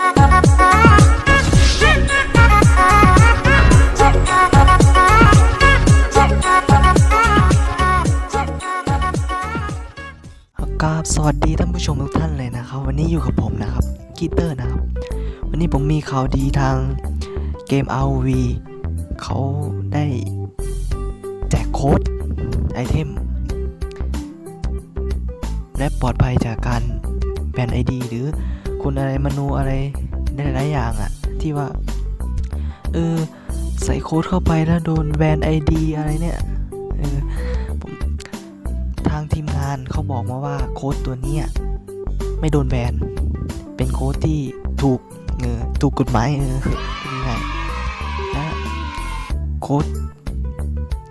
กราบสวัสดีท่านผู้ชมทุกท่านเลยนะครับ วันนี้อยู่กับผมนะครับกีเตอร์นะครับ วันนี้ผมมีข่าวดีทางเกม ROV เขาได้แจกโค้ดไอเทม และปลอดภัยจากการแบนไอดีหรือ คุณอะไรมโนอะไรหลายๆอย่างอะที่ว่า เออ ใส่โค้ดเข้าไปแล้วโดนแบนไอดีอะไรเนี่ยเออผมทางทีมงานเขาบอกมาว่าโค้ดตัวนี้ไม่โดนแบน เป็นโค้ดที่ถูกเออถูกกฎหมายเออเป็นยังไงและโค้ด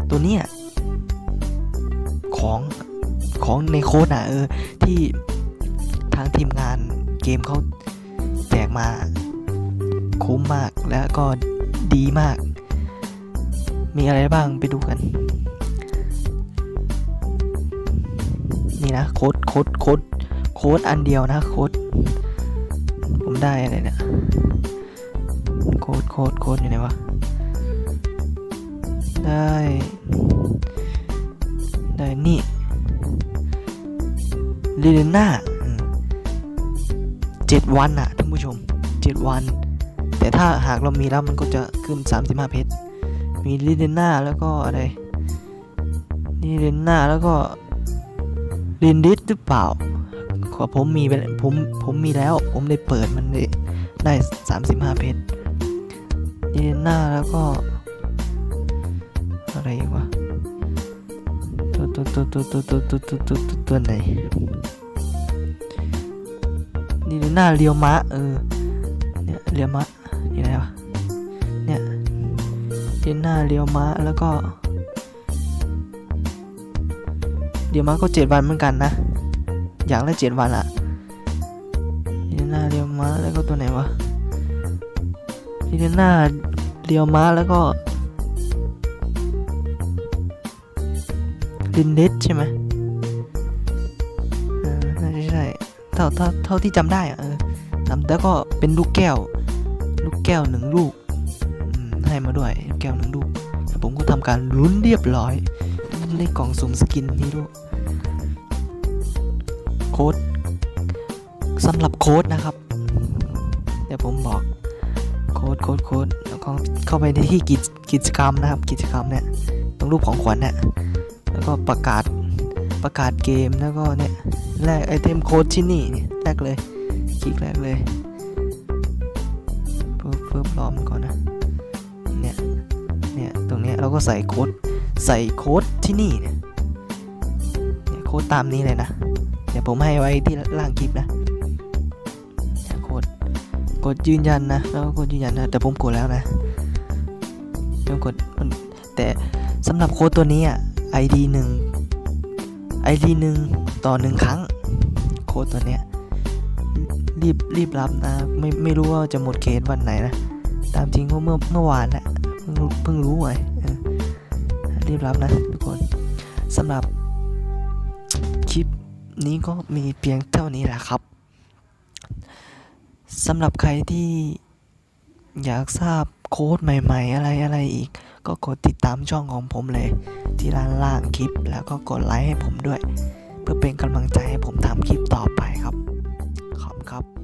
ตัวเนี้ยของของในโค้ดอะเออที่ทางทีมงาน เกมเขาแจกมาคุ้มมากแล้วก็ดีมาก มีอะไรบ้างไปดูกัน นี่นะโค้ดโค้ดโค้ดโค้ดอันเดียวนะโค้ดผมได้อะไรเนี่ยโค้ดโค้ดโค้ดอยู่ไหนวะได้ได้นี่ลิเลน่า เจ็ดวันอะท่านผู้ชมเจ็ดวัน แต่ถ้าหากเรามีแล้วมันก็จะขึ้น 35 เพชร มีลิเลน่าแล้วก็อะไรลิเลน่าแล้วก็ลินดิสหรือเปล่า ขอผมมีไปผมผมมีแล้ว ผมได้เปิดมันเลยได้ 35 เพชรลินน่าแล้วก็ อะไรอีกวะตัวตัวตัวตัวตัวตัวตัวตัวตัวตัวตัวไหน ลินน่าเรียวมะเออเนี่ยเรียวมะนี่อะไรวะเนี่ยลินน่าเรียวมะแล้วก็เดี๋ยวมาก็เจ็ดวันเหมือนกันนะอย่างละเจ็ดวันอะเดียนาเรียวม้าแล้วก็ตัวไหนวะเดียนาเรียวม้าแล้วก็ลินเดสใช่ไหม เท่าเท่าเท่าที่จำได้เออจำแล้วก็เป็นลูกแก้ว ลูกแก้วหนึ่งลูกให้มาด้วยลูกแก้วหนึ่งลูกผมก็ทำการลุ้นเรียบร้อยได้กล่องสุ่มสกินนี้ด้วยโค้ดสำหรับโค้ดนะครับ เดี๋ยวผมบอกโค้ดโค้ดโค้ดแล้วก็เข้าไปในที่กิจกิจกรรมนะครับ กิจกรรมเนี่ยตรงรูปของขวัญเนี่ยแล้วก็ประกาศประกาศเกมแล้วก็เนี่ย แลกไอเทมโค้ดที่นี่เนี่ยแลกเลย คลิกแรกเลยเพิ่มเพิ่มรอมก่อนนะ เนี่ย เนี่ย ตรงเนี้ยเราก็ใส่โค้ด ใส่โค้ดที่นี่เนี่ยโค้ดตามนี้เลยนะ เดี๋ยวผมให้ไว้ที่ล่างคลิปนะโค้ดกดยืนยันนะแล้วก็กดยืนยันนะ แต่ผมกดแล้วนะผมกด แต่สำหรับโค้ดตัวนี้อะ ID หนึ่ง ID หนึ่ง ต่อหนึ่งครั้ง โค้ดตัวเนี้ยรีบรีบรับนะ ไม่ไม่รู้ว่าจะหมดเขตวันไหนนะ ตามจริงก็เมื่อเมื่อวานแหละเพิ่งเพิ่งรู้ไงรีบรับนะทุกคนสำหรับคลิปนี้ก็มีเพียงเท่านี้แหละครับสำหรับใครที่อยากทราบโค้ดใหม่ๆ อะไรอะไรอีก ก็กดติดตามช่องของผมเลย ที่ด้านล่างคลิปแล้วก็กดไลค์ให้ผมด้วย เพื่อเป็นกำลังใจให้ผมทำคลิปต่อไปครับ ขอบครับ